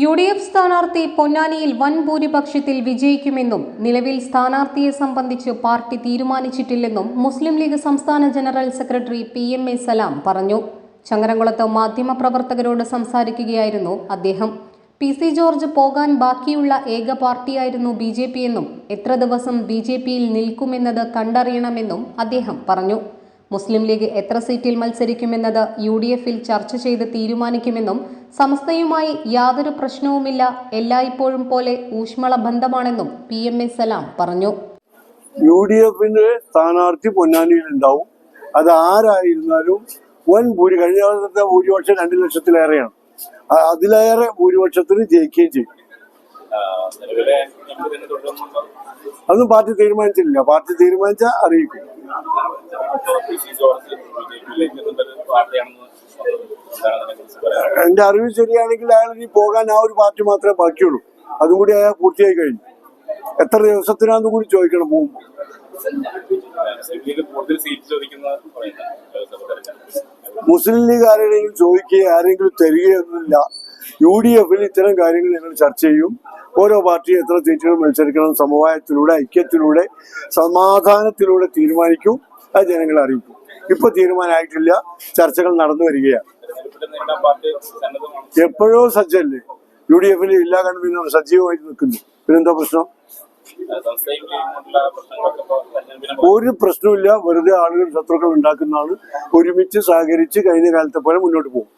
U D F സ്ഥാനാർത്ഥി പൊന്നാനിയിൽ വൻ ഭൂരിപക്ഷത്തിൽ വിജയിക്കുമെന്നും നിലവിൽ സ്ഥാനാർത്ഥിയെ സംബന്ധിച്ച് പാർട്ടി തീരുമാനിച്ചിട്ടില്ലെന്നും മുസ്ലിം ലീഗ് സംസ്ഥാന general secretary P M A Salam പറഞ്ഞു. ചങ്ങരംകുളത്ത് മാധ്യമപ്രവർത്തകരോട് സംസാരിക്കുകയായിരുന്നു അദ്ദേഹം. പി സി ജോർജ് പോകാൻ ബാക്കിയുള്ള ഏക പാർട്ടിയായിരുന്നു ബി ജെ പി എന്നും എത്ര ദിവസം ബി ജെ പിയിൽ നിൽക്കുമെന്നത് കണ്ടറിയണമെന്നും അദ്ദേഹം പറഞ്ഞു. മുസ്ലിം ലീഗ് എത്ര സീറ്റിൽ മത്സരിക്കുമെന്നത് യു ഡി എഫിൽ ചർച്ച ചെയ്ത് തീരുമാനിക്കുമെന്നും സംസ്ഥയുമായി യാതൊരു പ്രശ്നവുമില്ല എല്ലായ്പ്പോഴും പോലെ ഊഷ്മള ബന്ധമാണെന്നും പി എം എ സലാം പറഞ്ഞു. യു ഡി എഫിന്റെ സ്ഥാനാർത്ഥി പൊന്നാനിയിൽ ഉണ്ടാവും. അത് ആരായിരുന്നാലും വൻ ഭൂരി കഴിഞ്ഞ കാലത്തെ ഭൂരിപക്ഷം രണ്ട് ലക്ഷത്തിലേറെയാണ്. അതിലേറെ ഭൂരിപക്ഷത്തിന് ജയിക്കുകയും ചെയ്യും. അതൊന്നും പാർട്ടി തീരുമാനിച്ചിട്ടില്ല. പാർട്ടി തീരുമാനിച്ചാൽ അറിയിക്കും. എന്റെ അറിവ് ശരിയാണെങ്കിൽ അയാൾ ഇനി പോകാൻ ആ ഒരു പാർട്ടി മാത്രമേ ബാക്കിയുള്ളൂ. അതും കൂടി അയാൾ പൂർത്തിയായി കഴിഞ്ഞു. എത്ര ദിവസത്തിനാന്ന് കൂടി ചോദിക്കണം പോകുമ്പോൾ മുസ്ലിം ലീഗ് ആരെങ്കിലും ചോദിക്കുകയോ ആരെങ്കിലും തരികയൊന്നുമില്ല യു ഡി എഫിൽ ഇത്തരം കാര്യങ്ങൾ ഞങ്ങൾ ചർച്ച ചെയ്യും. ഓരോ പാർട്ടിയും എത്ര സീറ്റുകൾ മത്സരിക്കണം സമവായത്തിലൂടെ ഐക്യത്തിലൂടെ സമാധാനത്തിലൂടെ തീരുമാനിക്കും. അത് ജനങ്ങളെ അറിയിക്കും. ഇപ്പൊ തീരുമാനമായിട്ടില്ല. ചർച്ചകൾ നടന്നു വരികയാണ്. എപ്പോഴോ സജ്ജല്ലേ യു ഡി എഫിൽ ഇല്ലാ കൺവീനർ സജീവമായിട്ട് നിൽക്കുന്നു. പിന്നെന്താ പ്രശ്നം? ഒരു പ്രശ്നമില്ല വെറുതെ ആളുകൾ ശത്രുക്കൾ ഉണ്ടാക്കുന്നതാണ്. ഒരുമിച്ച് സഹകരിച്ച് കഴിഞ്ഞ കാലത്തെ പോലെ മുന്നോട്ട് പോകും.